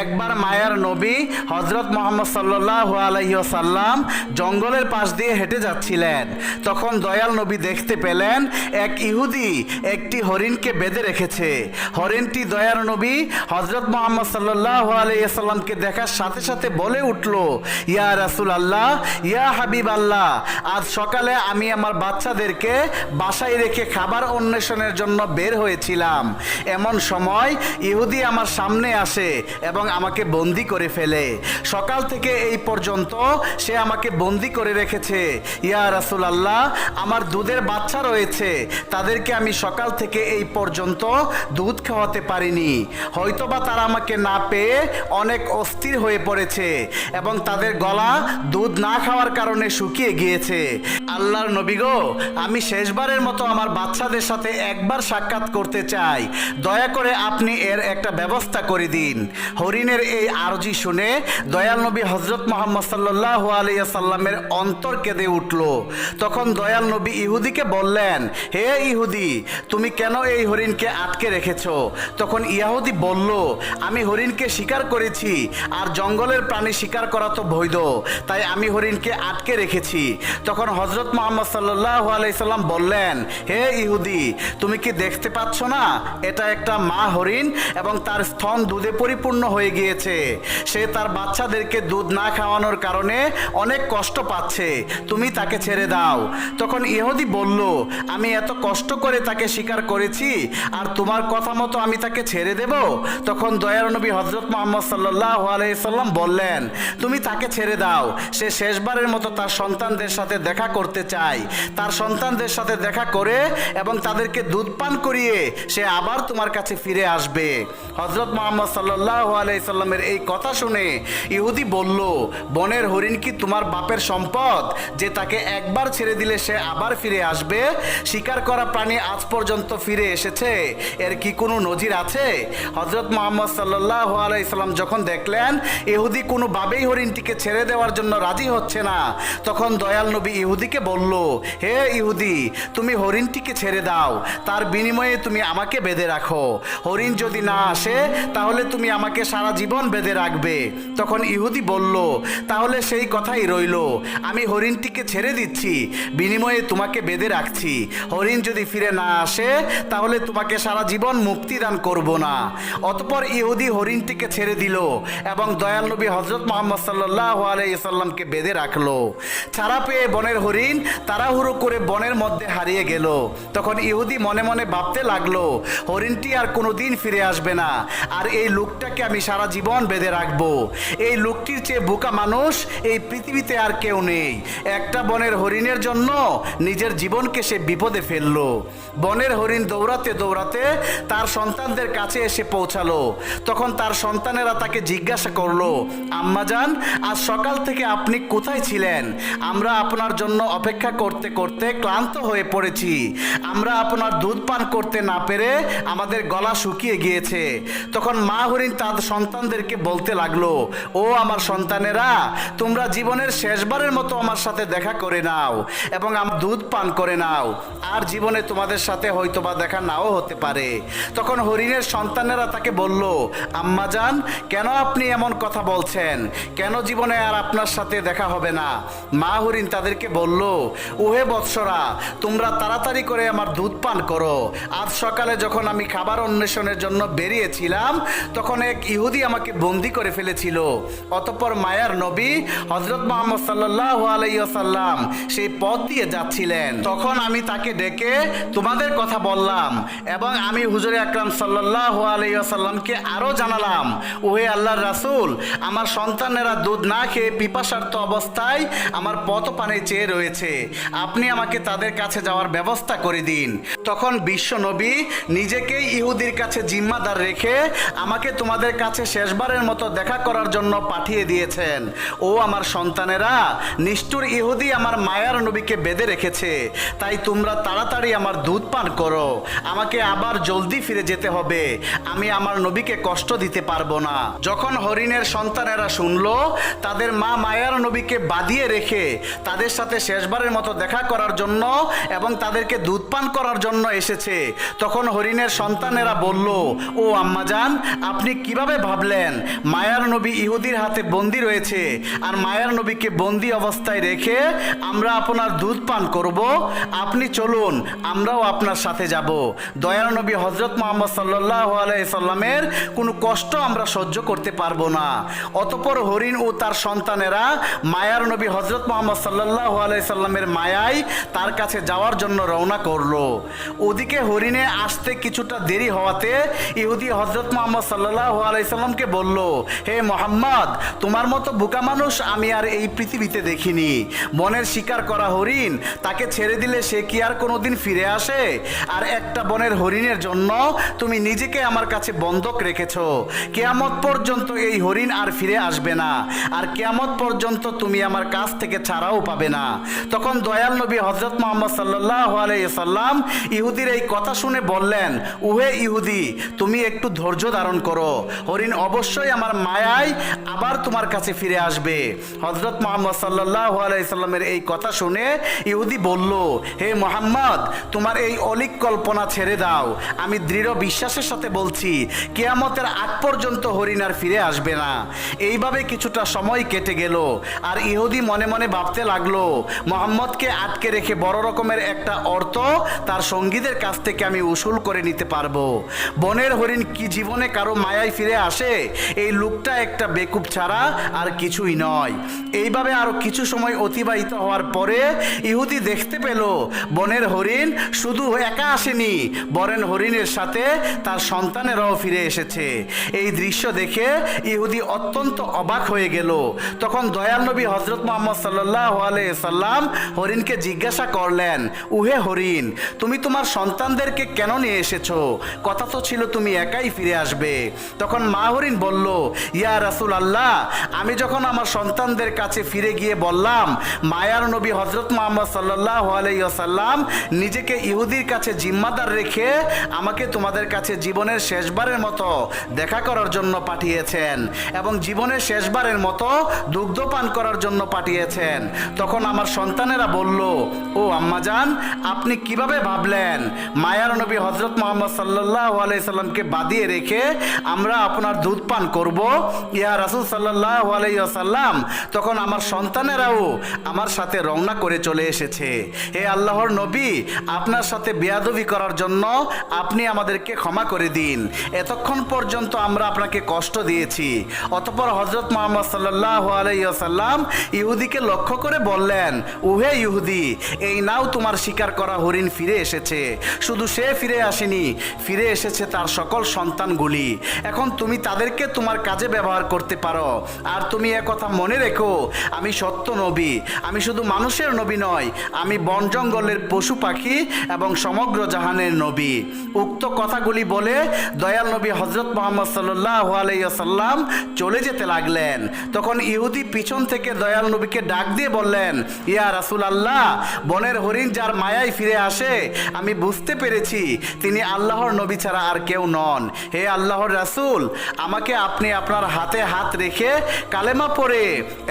একবার মায়ার নবী হজরত মোহাম্মদ সাল্লাহ আলহিসাল্লাম জঙ্গলের পাশ দিয়ে হেঁটে যাচ্ছিলেন। তখন দয়াল নবী দেখতে পেলেন, এক ইহুদি একটি হরিণকে বেঁধে রেখেছে। হরিণটি দয়াল নবী হজরত মোহাম্মদ সাল্লাহ আলহিসাল্লামকে দেখার সাথে সাথে বলে উঠল, ইয়া রাসুল আল্লাহ ইয়া হাবিব আল্লাহ আজ সকালে আমি আমার বাচ্চাদেরকে বাসায় রেখে খাবার অন্বেষণের জন্য বের হয়েছিলাম। এমন সময় ইহুদি আমার সামনে আসে এবং আমাকে বন্দি করে ফেলে। সকাল থেকে এই পর্যন্ত সে আমাকে বন্দি করে রেখেছে। ইয়া রাসুল আল্লাহ আমার দুধের বাচ্চা রয়েছে। তাদেরকে আমি সকাল থেকে এই পর্যন্ত দুধ খাওয়াতে পারিনি। হয়তোবা তারা আমাকে না পেয়ে অনেক অস্থির হয়ে পড়েছে এবং তাদের গলা দুধ না খাওয়ার কারণে শুকিয়ে গিয়েছে। আল্লাহর নবী গো, আমি শেষবারের মতো আমার বাচ্চাদের সাথে একবার সাক্ষাৎ করতে চাই। দয়া করে আপনি এর একটা ব্যবস্থা করে দিন। হরিণের এই আরজি শুনে দয়াল নবী হজরত মোহাম্মদ সাল্লাহ আলিয়াল্লামের অন্তর কেঁদে উঠল। তখন দয়াল নবী ইহুদিকে বললেন, হে ইহুদি, তুমি কেন এই হরিণকে আটকে রেখেছ? তখন ইয়াহুদি বলল, আমি হরিণকে শিকার করেছি, আর জঙ্গলের প্রাণী শিকার করা তো বৈধ, তাই আমি হরিণকে আটকে রেখেছি। তখন হজরত মোহাম্মদ সাল্লাহ আলাইসাল্লাম বললেন, হে ইহুদি, তুমি কি দেখতে পাচ্ছ না? এটা একটা মা হরিণ এবং তার স্তন দুধে পরিপূর্ণ হয়ে গিয়েছে। সে তার বাচ্চাদেরকে দুধ না খাওয়ানোর কারণে অনেক কষ্ট পাচ্ছে। তুমি তাকে ছেড়ে দাও। তখন ইহুদি বলল, আমি এত কষ্ট করে তাকে স্বীকার করেছি, আর তোমার কথা মতো আমি তাকে ছেড়ে দেব? তখন দয়ার নবী হজরত মোহাম্মদ সাল্লাহ আলাইসাল্লাম বললেন, তুমি তাকে ছেড়ে দাও। সে শেষবারের মতো তার সন্তানদের সাথে দেখা করতে চায়। তার সন্তানদের সাথে দেখা করে এবং তাদেরকে দুধ পান করিয়ে সে আবার তোমার কাছে ফিরে আসবে। হজরত মোহাম্মদ সাল্লাহ আলাইসাল্লামের এই কথা শুনে ইহুদি বলল, বনের হরিণ কি তোমার বাপের সম্পদ যে তাকে একবার ছেড়ে দিলে সে আবার ফিরে আসবে? শিকার করা প্রাণী আজ পর্যন্ত ফিরে এসেছে। এর কি কোনো নজির আছে? হজরত মোহাম্মদ সাল্লাহ আলাইসাল্লাম যখন দেখলেন ইহুদি কোনোভাবেই হরিণটিকে ছেড়ে দেওয়ার জন্য রাজি হচ্ছে না, তখন দয়াল নবী ইহুদিকে বলল, হে ইহুদি, তুমি হরিণটিকে ছেড়ে দাও। তার বিনিময়ে তুমি আমাকে বেঁধে রাখো। হরিণ যদি না আসে, তাহলে তুমি আমাকে সারা জীবন বেঁধে রাখবে। তখন ইহুদি বলল, তাহলে সেই কথাই রইল। আমি হরিণটিকে ছেড়ে দিচ্ছি। বিনিময়ে তোমাকে বেঁধে রাখছি। হরিণ যদি ফিরে না আসে, তাহলে তোমাকে সারা জীবন মুক্তি দান করব না। অতপর ইহুদি হরিণটিকে ছেড়ে দিল এবং দয়াল নবী হজরত মোহাম্মদ সাল্লাহ আলাইসাল্লামকে বেঁধে রাখল। ছাড়া পেয়ে বনের হরিণ তাড়াহুড়ো করে বনের মধ্যে হারিয়ে গেল। তখন ইহুদি মনে মনে ভাবতে লাগল, হরিণটি আর কোনোদিন ফিরে আসবে না। আর এই লোকটাকে আমি সারা জীবন বেঁধে রাখব। এই লোকটির চেয়ে বোকা মানুষ এই পৃথিবীতে আর কেউ নেই। একটা বনের হরিণের জন্য নিজের জীবনকে সে বিপদে ফেলল। বনের হরিণ দৌড়াতে দৌড়াতে তার সন্তানদের কাছে এসে পৌঁছালো। তখন তার সন্তানেরা তাকে জিজ্ঞাসা করল আম্মাজান আজ সকাল থেকে আপনি কোথায় ছিলেন? আমরা আপনার জন্য অপেক্ষা করতে করতে ক্লান্ত হয়ে পড়েছি। আমরা আপনার দুধ পান করতে না পেরে আমাদের গলা শুকিয়ে গিয়েছে। তখন মা হরিণ তার সন্তানদেরকে বলতে লাগল, ও আমার সন্তানেরা, তোমরা জীবনের শেষবারের মতো আমার সাথে দেখা করে নাও এবং আমার দুধ পান করে নাও। আর জীবনে তোমাদের সাথে হয়তো বা দেখা নাও হতে পারে। তখন হরিণের সন্তানেরা তাকে বলল আম্মাজান কেন আপনি এমন কথা বলছেন? কেন জীবনে আর আপনার সাথে দেখা হবে না? মা হরিণ তাদেরকে বলল, ওহে বৎসরা, তোমরা তাড়াতাড়ি করে আমার দুধ পান করো। আজ সকালে যখন আমি খাবার অন্বেষণের জন্য বেরিয়েছিলাম, তখন এক ইহুদি আমাকে বন্দি করে ফেলেছিল। অতঃপর মায়ার নবী হজরত মোহাম্মদ সাল্লাহ আলাইসাল্লাম সেই পথ দিয়ে যাচ্ছিলেন। তখন আমি তাকে ডেকে তোমাদের কথা বললাম এবং আমি হুজুর আকরাম সাল্লাহ আলাইসাল্লামকে আরও জানালাম, ওহে আল্লাহর রাসূল, আমার সন্তানেরা দুধ না খেয়ে পিপাসার্থ অবস্থায় আমার পথ পানে চেয়ে রয়েছে। আপনি আমাকে তাদের কাছে যাওয়ার ব্যবস্থা করে দিন। তখন বিশ্ব নবী নিজেকেই ইহুদির কাছে জিম্মাদার রেখে আমাকে তোমাদের কাছে শেষবারের মতো দেখা করার জন্য পাঠিয়ে দিয়েছেন। ও আমার সন্তানেরা, নিষ্ঠুর ইহুদি আমার মায়ার নবীকে বেঁধে রেখেছে। তাই তোমরা তাড়াতাড়ি আমার দুধ পান করো। আমাকে আবার জলদি ফিরে যেতে হবে। আমি আমার নবীকে কষ্ট দিতে পারব না। যখন হরিণের সন্তানেরা শুনল, তাদের মা মায়ার নবীকে বাঁধিয়ে রেখে তাদের সাথে শেষবারের মতো দেখা করার জন্য এবং তাদেরকে দুধ পান করার জন্য এসেছে, তখন হরিণের সন্তানেরা বলল, ও আম্মাজান, আপনি কীভাবে ভাবলেন, মায়ার নবী ইহুদির হাতে বন্দি রয়েছে আর মায়ার নবীকে বন্দি অবস্থায় রেখে আমরা আপনার দুধ পান করব? আপনি চলুন, আমরাও আপনার সাথে যাব। দয়ার নবী হজরত মোহাম্মদ সাল্লাহ সাল্লামের কোনো কষ্ট আমরা সহ্য করতে পারব না। অতপর হরিণ ও তার সন্তানেরা মায়ার নবী হজরত মোহাম্মদ সাল্লাহ সাল্লামের মায়ায় তার কাছে যাওয়ার জন্য রওনা করল। ওদিকে হরিণে আসতে কিছুটা দেরি হওয়াতে ইহুদি হজরত মোহাম্মদ সাল্লাহ আলাইসাল্লামকে বলল, হে মোহাম্মদ, তোমার মতো বোকা মানুষ আমি আর এই পৃথিবীতে দেখিনি। বনের শিকার করা হরিণ, তাকে ছেড়ে দিলে সে কি আর কোনোদিন ফিরে আসে? আর একটা বনের হরিণের জন্য তুমি নিজেকে আমার কাছে বন্ধক রেখেছ। কেয়ামত পর্যন্ত এই হরিণ আর ফিরে আসবে না। আর কেয়ামত পর্যন্ত তুমি আমার কাছ থেকে ছাড়াও পাবে না। তখন দয়াল নবী হজরত মোহাম্মদ সাল্লাহ আলাইসাল্লাম ইহুদির এই কথা শুনে বললেন, উহে ইহুদি, তুমি একটু ধৈর্য ধারণ করো। হরিণ অবশ্যই আমার মায়ায় আবার তোমার কাছে ফিরে আসবে। হজরত মোহাম্মদ সাল্লাহ আলাইসাল্লামের এই কথা শুনে ইহুদি বলল, হে মোহাম্মদ, তোমার এই অলিক কল্পনা ছেড়ে দাও। আমি দৃঢ় বিশ্বাসের সাথে বলছি, কেয়ামতের আগ পর্যন্ত হরিণ আর ফিরে আসবে না। এইভাবে কিছুটা সময় কেটে গেল, আর ইহুদি মনে মনে ভাবতে লাগল, মোহাম্মদকে আটকে রেখে বড় রকমের একটা অর্থ তার সঙ্গীদের কাছ থেকে আমি উসুল করে নিতে পারব। বনের হরিণ কি জীবনে কারও মায়ায় ফিরে আসে, এই লোকটা একটা বেকুব ছাড়া আর কিছুই নয়। এইভাবে আরও কিছু সময় অতিবাহিত হওয়ার পরে ইহুদি দেখতে পেল, বনের হরিণ শুধু একা আসেনি, বরেন হরিণের সাথে তার সন্তানেরাও ফিরে এসেছে। এই দৃশ্য দেখে ইহুদি অত্যন্ত অবাক হয়ে গেল। তখন দয়াল নবী হজরত মোহাম্মদ সাল্লাহ সাল্লাম হরিণকে জিজ্ঞাসা করলেন, উহে হরিণ, তুমি তোমার সন্তানদেরকে কেন নিয়ে এসেছ? কথা তো ছিল তুমি একাই ফিরে আসবে। তখন মা হরিণ বলল, ইয়া রাসুল আল্লাহ আমি যখন আমার সন্তানদের কাছে ফিরে গিয়ে বললাম, মায়ার নবী হজরত মোহাম্মদ সাল্লাহ আলাইসাল্লাম নিজেকে ইহুদির কাছে জিম্মাদার রেখে আমাকে তোমাদের কাছে জীবনের শেষবারের মতো দেখা করার জন্য পাঠিয়েছেন এবং জীবনের শেষবারের মতো দুগ্ধ পান করার জন্য পাঠিয়েছেন। তখন আমার সন্তানেরা বলল, ও আম্মাজান আপনি কীভাবে ভাবলেন মায়ার নবী হজরত মোহাম্মদ সাল্লাহ আলাইসাল্লামকে বাদিয়ে রেখে আমরা আপনার দুধ পান করব। ইয়া রাসুল সাল্লাহ আলাইসাল্লাম তখন আমার সন্তানেরাও আমার সাথে রওনা করে চলে এসেছে। হে আল্লাহর নবী আপনার সাথে বেয়াদবি করার জন্য আপনি আমাদেরকে ক্ষমা করে দিন। এতক্ষণ পর্যন্ত আমরা আপনাকে কষ্ট দিয়েছি। অতপর হজরত মোহাম্মদ সাল্লাহ আলাইসাল্লাম ইহুদিকে লক্ষ্য করে বললেন উহে ইহুদি এই নাও তোমার শিকার করা হরিণ ফিরে এসেছে। শুধু সে ফিরে আসেনি ফিরে এসেছে তার সকল সন্তানগুলি। এখন তুমি তাদেরকে তোমার কাজে ব্যবহার করতে পারো। আর তুমি কথা মনে রেখো, আমি সত্য নবী, আমি শুধু মানুষের নবী নয়, আমি বন জঙ্গলের পশু পাখি এবং সমগ্র জাহানের নবী। উক্ত কথাগুলি বলে দয়াল নবী হজরত মোহাম্মদ সাল্লাহ আলাইসাল্লাম চলে যেতে লাগলেন। তখন ইহুদি পিছন থেকে দয়াল নবীকে ডাক দিয়ে বললেন, ইয়া রাসুল আল্লাহ বনের হরিণ যার মায়ায় ফিরে আসে, আমি বুঝতে পেরেছি, তিনি আল্লাহর নবী ছাড়া আর কেউ নন। হে আল্লাহর রাসুল আমাকে আপনি আপনার হাতে হাত রেখে কালেমা পড়ে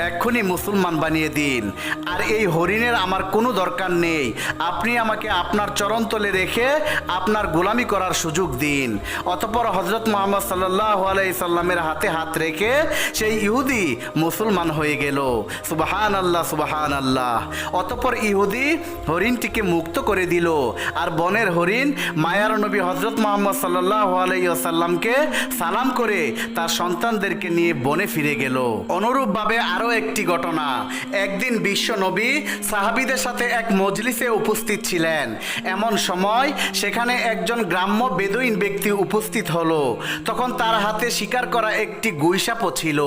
এক্ষুনি মুসলমান বানিয়ে দিন। আর এই হরিণের আমার কোনো দরকার নেই। আপনি আমাকে আপনার চরণতলে রেখে আপনার গোলামি করার সুযোগ দিন। অতপর হজরত মোহাম্মদ সাল্লাহ আলাইসাল্লামের হাতে হাত রেখে সেই ইহুদি মুসলমান হয়ে গেল। সুবাহান আল্লাহ সুবাহান আল্লাহ অতপর ইহুদি হরিণটিকে মুক্ত করে দিল। আর বনের হরিণ মায়ার নবী হজরত মোহাম্মদ সাল্লাহ আলাইসাল্লামকে সালাম করে তার সন্তানদেরকে নিয়ে বনে ফিরে গেল। অনুরূপভাবে আরও একটি ঘটনা। একদিন বিশ্ব নবী সাহাবিদের সাথে এক মজলিসে উপস্থিত ছিলেন। এমন সময় সেখানে একজন গ্রাম্য বেদুইন ব্যক্তি উপস্থিত হলো। তখন তার হাতে শিকার করা একটি গুইসাপও ছিল।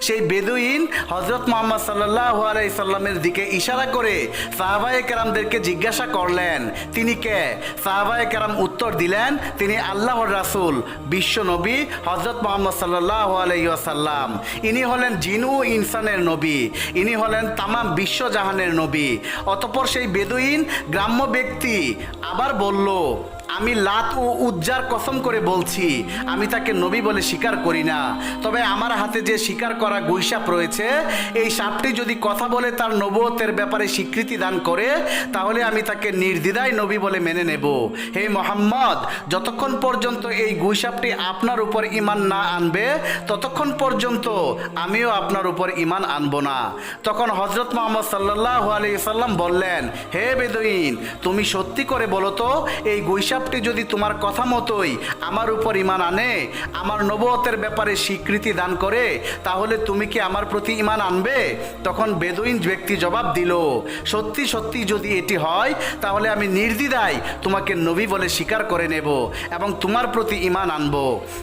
সেই বেদুইন হজরত মোহাম্মদ সাল্লাহ আলাইসাল্লামের দিকে ইশারা করে সাহাবায়ে কেরামদেরকে জিজ্ঞাসা করলেন, তিনি কে? সাহাবায়ে কেরাম উত্তর দিলেন, তিনি আল্লাহর রাসূল। বিশ্ব নবী হজরত মোহাম্মদ সাল্লাহ আলহিসাল্লাম ইনি হলেন জিনু ইনসানের নবী। ইনি হলেন তামাম বিশ্বজাহানের নবী। অতপর সেই বেদুইন গ্রাম্য ব্যক্তি আবার বলল আমি লাত ও উজ্জার কসম করে বলছি, আমি তাকে নবী বলে স্বীকার করি না। তবে আমার হাতে যে স্বীকার করা গুইসাপ রয়েছে, এই সাপটি যদি কথা বলে তার নবতের ব্যাপারে স্বীকৃতি দান করে, তাহলে আমি তাকে নির্দ্বিধায় নবী বলে মেনে নেব। হে মোহাম্মদ, যতক্ষণ পর্যন্ত এই গুইসাপটি আপনার উপর ইমান না আনবে, ততক্ষণ পর্যন্ত আমিও আপনার উপর ইমান আনব না। তখন হজরত মোহাম্মদ সাল্লাহ আলি সাল্লাম বললেন, হে বেদইন, তুমি সত্যি করে বলো তো, এই গুইসাপটি যদি তোমার কথা মতোই আমার উপর ইমান আনে, আমার নবতের ব্যাপারে স্বীকৃতি দান করে, তাহলে তুমি কি আমার প্রতি ইমান আনবে? তখন বেদুইন ব্যক্তি জবাব দিল, সত্যি সত্যি যদি এটি হয়, তাহলে আমি নির্দ্বিধায় তোমাকে নবী বলে স্বীকার করে নেব এবং তোমার প্রতি ইমান আনব।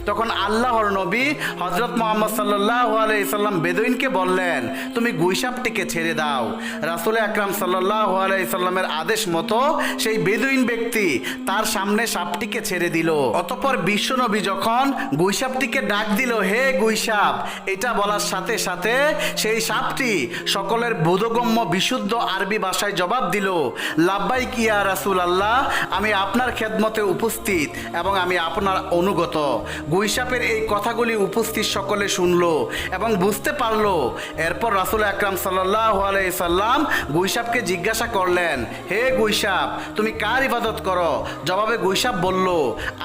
তখন আল্লাহর নবী হজরত মোহাম্মদ সাল্লাহ আলাইসাল্লাম বেদুইনকে বললেন, তুমি গুইসাপটিকে ছেড়ে দাও। রাসুল আকরাম সাল্লাহ আলাইসাল্লামের আদেশ মতো সেই বেদুইন ব্যক্তি তার সামনে সাপটিকে ছেড়ে দিল। অতপর বিশ্বনবী যখন গুইসাপটিকে ডাক দিল, হে গুইসাপ, এটা বলার সাথে সাথে সেই সাপটি সকলের বোধগম্য বিশুদ্ধ আরবি ভাষায় জবাব দিল লাব্বাই কিয়া রাসুল আল্লাহ আমি আপনার খেদমতে উপস্থিত এবং আমি আপনার অনুগত। গুইসাপের এই কথাগুলি উপস্থিত সকলে শুনল এবং বুঝতে পারল। এরপর রাসুল আকরাম সাল্লাহ সাল্লাম গুইসাপকে জিজ্ঞাসা করলেন, হে গুইসাপ, তুমি কার ইবাদত করো? জবাবে গুইসাপ বলল,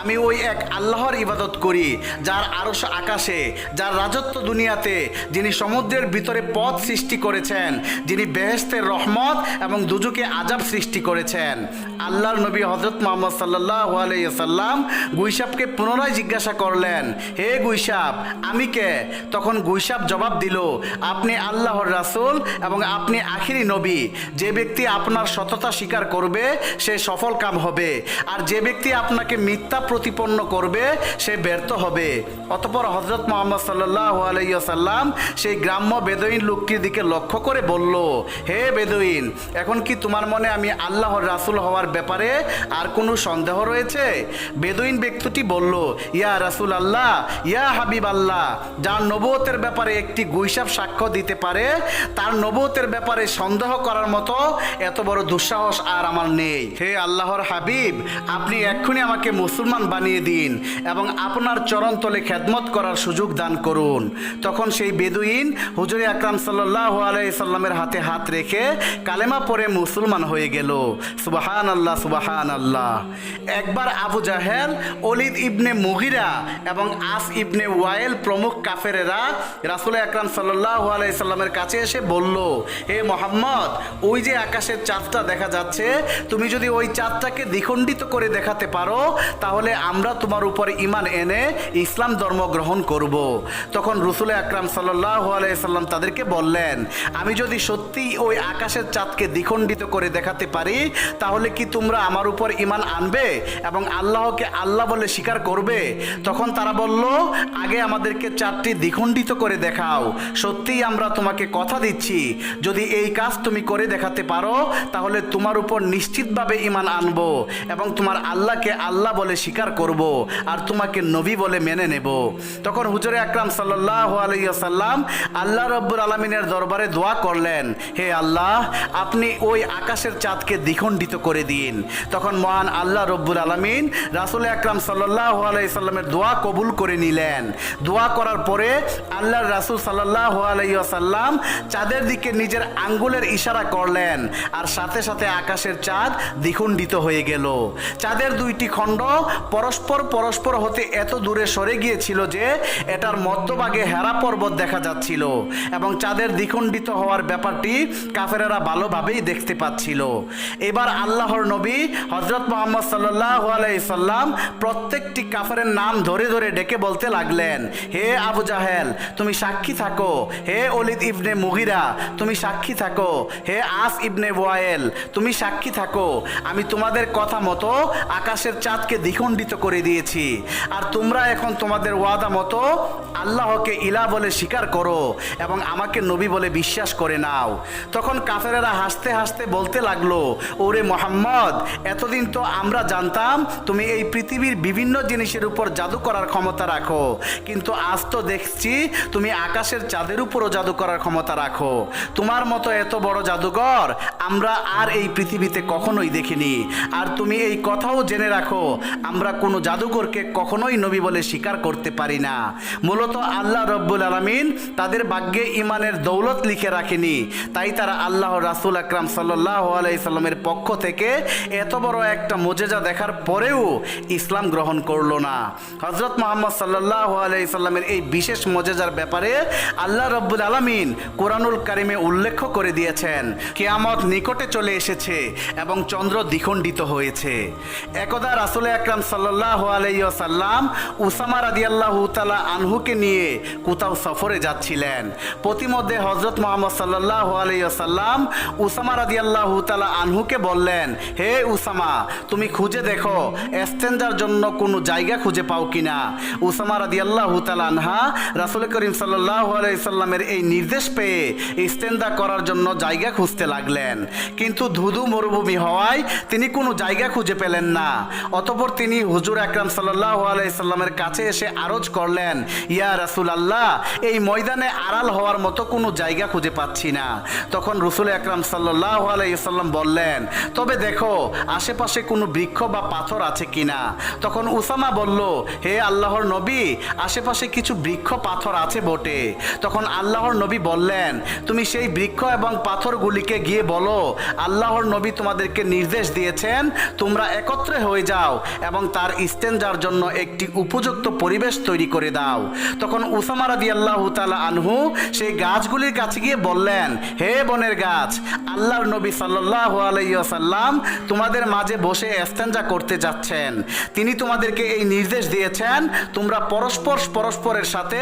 আমি ওই এক আল্লাহর ইবাদত করি, যার আরশ আকাশে, যার রাজত্ব দুনিয়াতে, যিনি সমুদ্রের ভিতরে পথ সৃষ্টি করেছেন, যিনি বেহেস্তের রহমত এবং দুজুকে আজাব সৃষ্টি করেছেন। আল্লাহর নবী হজরত মোহাম্মদ সাল্লাহ আলাইসাল্লাম গুইসাপকে পুনরায় জিজ্ঞাসা করলেন, হে গুইসাপ আমি কে? তখন গুইসাপ জবাব দিল, আপনি আল্লাহর রাসুল এবং আপনি আখিরি নবী। যে ব্যক্তি আপনার সততা স্বীকার করবে, সে সফল কাম হবে। আর যে ব্যক্তি আপনাকে মিথ্যা প্রতিপন্ন করবে, সে ব্যর্থ হবে। অতপর হজরত মোহাম্মদ সাল্লাহ আলাইসাল্লাম সেই গ্রাম্য বেদইন লোকটির দিকে লক্ষ্য করে বলল, হে বেদইন, এখন কি তোমার মনে আমি আল্লাহর রাসূল হওয়ার ব্যাপারে আর কোনো সন্দেহ রয়েছে? বেদইন ব্যক্তিটি বলল, ইয়া রাসূল আল্লাহ ইয়া হাবিব আল্লাহ যার নবতের ব্যাপারে একটি গুইসাব সাক্ষ্য দিতে পারে, তার নবতের ব্যাপারে সন্দেহ করার মতো এত বড় দুঃসাহস আর আমার নেই। হে আল্লাহর হাবিব, আপনি এক্ষুনি আমাকে মুসলমান বানিয়ে দিন এবং আপনার চরণ তলে খেদমত করার সুযোগ দান করুন। তখন সেই বেদুইন হুজুরে আকরাম সাল্লাহ আলাইসাল্লামের হাতে হাত রেখে কালেমা পরে মুসলমান হয়ে গেল। সুবাহান আল্লাহ সুবাহান আল্লাহ একবার আবু জাহেল অলিদ ইবনে মুগিরা এবং আস ইবনে ওয়াইল প্রমুখ কাফেরেরা রাসুল আকরাম সাল্লাহ আলাইসাল্লামের কাছে এসে বলল, হে মোহাম্মদ, ওই যে আকাশের চাঁদটা দেখা যাচ্ছে, তুমি যদি ওই চাঁদটাকে দ্বিখণ্ডিত করে দেখাতে পারো, তাহলে আমরা তোমার উপরে ইমান এনে ইসলাম ধর্ম গ্রহণ করব। তখন রসুল আকরাম সাল্লাহ আলাইসাল্লাম তাদেরকে বললেন, আমি যদি সত্যি ওই আকাশের চাঁদকে দ্বিখণ্ডিত করে দেখাতে পারি, তাহলে কি তোমরা আমার উপর ইমান আনবে এবং আল্লাহকে আল্লাহ বলে স্বীকার করবে? তখন তারা বলল, আগে আমাদেরকে চাঁদটি দ্বিখণ্ডিত করে দেখাও। সত্যিই আমরা তোমাকে কথা দিচ্ছি, যদি এই কাজ তুমি করে দেখাতে পারো, তাহলে তোমার উপর নিশ্চিতভাবে ইমান আনব এবং তোমার আল্লাহকে আল্লাহ বলে স্বীকার করব আর তোমাকে নবী বলে মেনে নেব। তখন হুজুরে আকরাম সাল্লাহ আলাইসাল্লাম আল্লাহ রব্বুর আলমিনের দরবারে দোয়া করলেন, হে আল্লাহ, আপনি ওই আকাশের চাঁদকে দ্বিখণ্ডিত করে দিন। তখন মহান আল্লাহ রব্বুর আলমিন রাসুল আকরাম সাল্লাহ আলাইসাল্লামের দোয়া কবুল করে নিলেন। দোয়া করার পরে আল্লাহর রাসুল সাল্লাহ আলাইসাল্লাম চাঁদের দিকে নিজের আঙ্গুলের ইশারা করলেন আর সাথে সাথে আকাশের চাঁদ দ্বিখণ্ডিত হয়ে গেল। চাঁদের দুইটি খণ্ড পরস্পর পরস্পর হতে এত দূরে সরে গিয়েছিল যে এটার মধ্যভাগে হেরা পর্বত দেখা যাচ্ছিল এবং চাঁদের দ্বিখণ্ডিত হওয়ার ব্যাপারটি কাফেরেরা ভালোভাবেই দেখতে পাচ্ছিল। এবার আল্লাহর নবী হজরত মোহাম্মদ সাল্লাহ আলাইসাল্লাম প্রত্যেকটি কাফেরের নাম ধরে ধরে ডেকে বলতে লাগলেন, হে আবু জাহেল, তুমি সাক্ষী থাকো। হে অলিদ ইবনে মুগিরা, তুমি সাক্ষী থাকো। হে আস ইবনে ওয়াইল তুমি সাক্ষী থাকো। আমি তোমাদের কথা মতো আকাশের চাঁদকে দ্বিখণ্ডিত করে দিয়েছি। আর তোমরা এখন তোমাদের ওয়াদা মতো আল্লাহকে ইলা বলে স্বীকার করো এবং আমাকে নবী বলে বিশ্বাস করে নাও। তখন কাফেরেরা হাসতে হাসতে বলতে লাগল, ওরে মোহাম্মদ, এতদিন তো আমরা জানতাম তুমি এই পৃথিবীর বিভিন্ন জিনিসের উপর জাদু করার ক্ষমতা রাখো। কিন্তু আজ তো দেখছি তুমি আকাশের চাঁদের উপরও জাদু করার ক্ষমতা রাখো। তোমার মতো এত বড় জাদুকর আমরা আর এই পৃথিবীতে কখনোই দেখিনি। আর তুমি এই কথাও জেনে রাখো, আমরা কোনো জাদুকরকে কখনোই নবী বলে স্বীকার করতে পারি না। মূলত আল্লাহ রব্বুল আলমিন তাদের ভাগ্যে ইমানের দৌলত লিখে রাখেনি। তাই তারা আল্লাহ রাসুল আকরাম সাল্লাহ আলাইসাল্লামের পক্ষ থেকে এত বড় একটা মোজেজা দেখার পরেও ইসলাম গ্রহণ করল না। হজরত মোহাম্মদ সাল্লাহ আলাইসাল্লামের এই বিশেষ মজেজার ব্যাপারে আল্লাহ রব্বুল আলমিন কোরআনুল কারিমে উল্লেখ করে দিয়েছেন, কেয়ামত নিকটে চলে এসেছে এবং চন্দ্র দ্বিখণ্ডিত হয়েছে। একদা রাসুল আকরাম সাল্লাহ আলাইসাল্লাম উসামা রাদিয়াল্লাহু তালা আনহুকে নিয়ে কোথাও সফরে যাচ্ছিলেন। প্রতিমধ্যে হজরত মোহাম্মদ সাল্লাহ আলাইসাল্লাম উসামা রাদিয়াল্লাহু তালা আনহুকে বললেন, হে উসামা, তুমি খুঁজে দেখো এস্তেঞ্জার জন্য কোনো জায়গা খুঁজে পাও কিনা? উসামা রাদিয়াল্লাহু তালা আনহা রাসুল করিম সাল্লাহ আলাইসাল্লামের এই নির্দেশ পেয়ে ইস্তেন্দা করার জন্য জায়গা খুঁজতে লাগলেন। কিন্তু ধুধু মরুভূমি হওয়ায় তিনি কোনো জায়গা খুঁজে পেলেন না। অতপর তিনি হুজুর আকরাম সাল্লাহ আলাইসাল্লামের কাছে এসে আরজ করলেন, ইয়া রাসুল আল্লাহ এই ময়দানে আড়াল হওয়ার মতো কোনো জায়গা খুঁজে পাচ্ছি না। তখন রসুল আকরাম সাল্লাহ আলাইসাল্লাম বললেন, তবে দেখো, আশেপাশে কোনো বৃক্ষ বা পাথর আছে কিনা? তখন উসামা বলল, হে আল্লাহর নবী, আশেপাশে কিছু বৃক্ষ পাথর আছে বটে। তখন আল্লাহর নবী বললেন, তুমি সেই বৃক্ষ এবং পাথরগুলিকে গিয়ে বলো, আল্লাহর নবী তোমাদেরকে নির্দেশ দিয়েছেন, তোমরা একত্রে হয়ে যাও এবং তার ইস্তেঞ্জার জন্য একটি উপযুক্ত পরিবেশ তৈরি করে দাও। তখন উসামা রাদি আল্লাহ আনহু সেই গাছগুলির কাছে গিয়ে বললেন, হে বনের গাছ, আল্লাহর নবী সাল্লাহ আলাইসাল্লাম তোমাদের মাঝে বসে এস্তেঞ্জা করতে যাচ্ছেন। তিনি তোমাদেরকে এই নির্দেশ দিয়েছেন, তোমরা পরস্পর পরস্পরের সাথে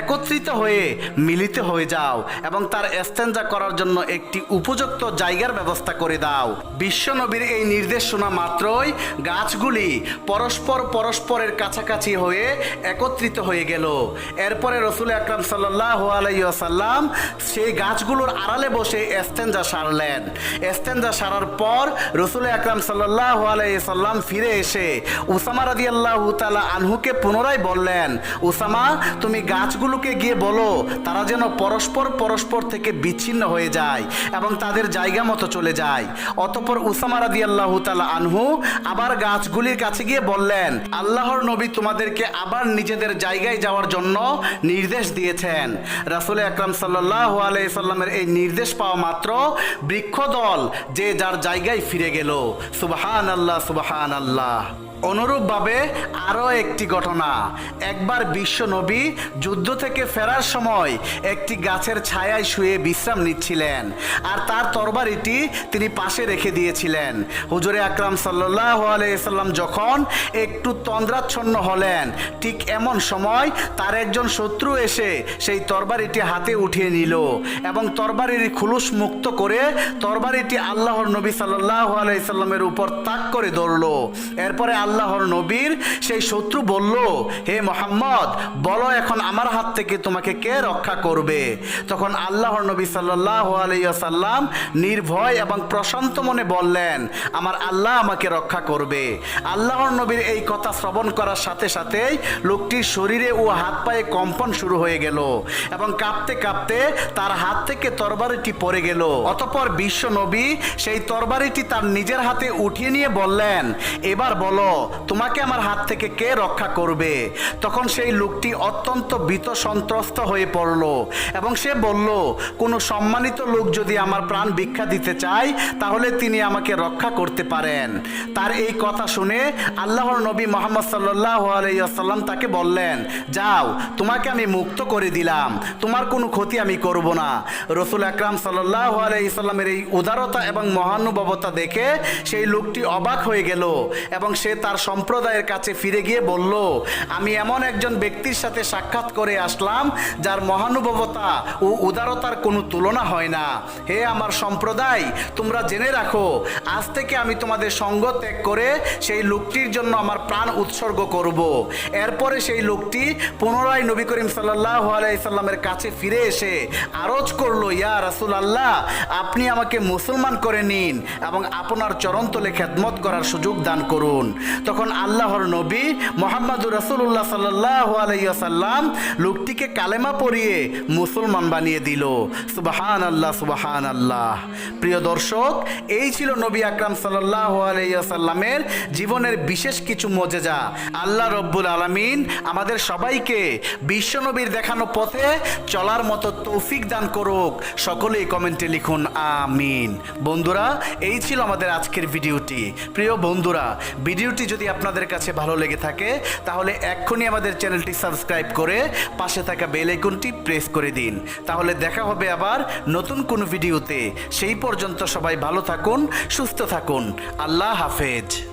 একত্রিত হয়ে মিলিত হয়ে যাও এবং তার এস্তেঞ্জা করার জন্য একটি উপযুক্ত জায়গার ব্যবস্থা করে দাও। বিশ্ব নবীর এই নির্দেশ শোনা মাত্রই গাছগুলি পরস্পর পরস্পরের কাছাকাছি হয়ে একত্রিত হয়ে গেল। এরপরে রসুল আকরাম সাল্লাহ আলাইসাল্লাম সেই গাছগুলোর আড়ালে বসে এস্তেঞ্জা সারলেন। এস্তেঞ্জা সারার পর রসুল আকরাম সাল্লাহ আলাইসাল্লাম ফিরে এসে উসামা রাদি আল্লাহ তালা আনহুকে পুনরায় বললেন, উসামা, তুমি গাছগুলোকে গিয়ে বলো, তারা যেন পরস্পর পরস্পর থেকে বিচ্ছিন্ন হয়ে যায় এবং তাদের জায়গা মতো চলে যায়। অতপর উসামা রাদি আল্লাহ তালা আনহু আবার গাছগুলির কাছে গিয়ে বললেন, আল্লাহর নবী তোমাদেরকে আবার নিজেদের জায়গায় যাওয়ার জন্য নির্দেশ দিয়েছেন। রাসুল আকরাম সাল্লাহ আলাইসাল্লামের এই নির্দেশ পাওয়া মাত্র বৃক্ষ দল যে যার জায়গায় ফিরে গেল। সুবাহান আল্লাহ সুবাহান আল্লাহ অনুরূপভাবে আরও একটি ঘটনা। একবার বিশ্ব নবী যুদ্ধ থেকে ফেরার সময় একটি গাছের ছায়ায় শুয়ে বিশ্রাম নিচ্ছিলেন আর তার তরবারিটি তিনি পাশে রেখে দিয়েছিলেন। হুজুরে আকরাম সাল্লাহ আলাইসাল্লাম যখন একটু তন্দ্রাচ্ছন্ন হলেন, ঠিক এমন সময় তার একজন শত্রু এসে সেই তরবারিটি হাতে উঠিয়ে নিল এবং তরবারির খুলুস মুক্ত করে তরবারিটি আল্লাহর নবী সাল্লাহ আলাইসাল্লামের উপর তাক করে ধরল। এরপরে আল্লাহর নবীর সেই শত্রু বলল, হে মোহাম্মদ, বলো এখন আমার হাত থেকে তোমাকে কে রক্ষা করবে? তখন আল্লাহর নবী সাল্লাহ আলাইসাল্লাম নির্ভয় এবং প্রশান্ত মনে বললেন, আমার আল্লাহ আমাকে রক্ষা করবে। আল্লাহর নবীর এই কথা শ্রবণ করার সাথে সাথেই লোকটির শরীরে ও হাত পায়ে কম্পন শুরু হয়ে গেল এবং কাঁপতে কাঁপতে তার হাত থেকে তরবারিটি পড়ে গেল। অতপর বিশ্ব নবী সেই তরবারিটি তার নিজের হাতে উঠিয়ে নিয়ে বললেন, এবার বলো তোমাকে আমার হাত থেকে কে রক্ষা করবে? তখন সেই লোকটি অত্যন্ত ভীত সন্ত্রস্ত হয়ে পড়ল এবং সে বলল, কোনো সম্মানিত লোক যদি আমার প্রাণ ভিক্ষা দিতে চায়, তাহলে তিনি আমাকে রক্ষা করতে পারেন। তার এই কথা শুনে আল্লাহর নবী মোহাম্মদ সাল্লাহ আলাইসাল্লাম তাকে বললেন, যাও, তোমাকে আমি মুক্ত করে দিলাম। তোমার কোনো ক্ষতি আমি করব না। রসুল আকরাম সাল্লাহ আলাইসাল্লামের এই উদারতা এবং মহানুভবতা দেখে সেই লোকটি অবাক হয়ে গেল এবং সে তার সম্প্রদায়ের কাছে ফিরে গিয়ে বলল, আমি এমন একজন ব্যক্তির সাথে সাক্ষাৎ করে আসলাম, যার মহানুভবতা ও উদারতার কোনো তুলনা হয় না হে আমার সম্প্রদায়, তোমরা জেনে রাখো, আজ থেকে আমি তোমাদের সঙ্গ ত্যাগ করে সেই লোকটির জন্য আমার প্রাণ উৎসর্গ করব। এরপরে সেই লোকটি পুনরায় নবী করিম সাল্লাহ আলাইসাল্লামের কাছে ফিরে এসে আরজ করল, ইয়া রাসুল আল্লাহ আপনি আমাকে মুসলমান করে নিন এবং আপনার চরণতলে খেদমত করার সুযোগ দান করুন তখন আল্লাহর নবী মোহাম্মদুর রসুল্লাহ সাল্লাহ আলাইসাল্লাম লোকটিকে কালেমা পরিয়ে মুসলমান বানিয়ে দিল। সুবাহান আল্লাহ সুবাহান আল্লাহ প্রিয় দর্শক, এই ছিল নবী আকরাম সাল্লাহ আলাইসাল্লামের জীবনের বিশেষ কিছু মজেজা। আল্লাহ রব্বুল আলমিন আমাদের সবাইকে বিশ্বনবীর দেখানো পথে চলার মতো তৌফিক দান করুক। সকলেই কমেন্টে লিখুন, আমিন। বন্ধুরা, এই ছিল আমাদের আজকের ভিডিওটি। প্রিয় বন্ধুরা ভিডিওটি যদি আপনাদের কাছে ভালো লেগে থাকে, তাহলে এক্ষুনি আমাদের চ্যানেলটি সাবস্ক্রাইব করে পাশে থাকা বেল আইকনটি প্রেস করে দিন। তাহলে দেখা হবে আবার নতুন কোনো ভিডিওতে। সেই পর্যন্ত সবাই ভালো থাকুন, সুস্থ থাকুন। আল্লাহ হাফেজ।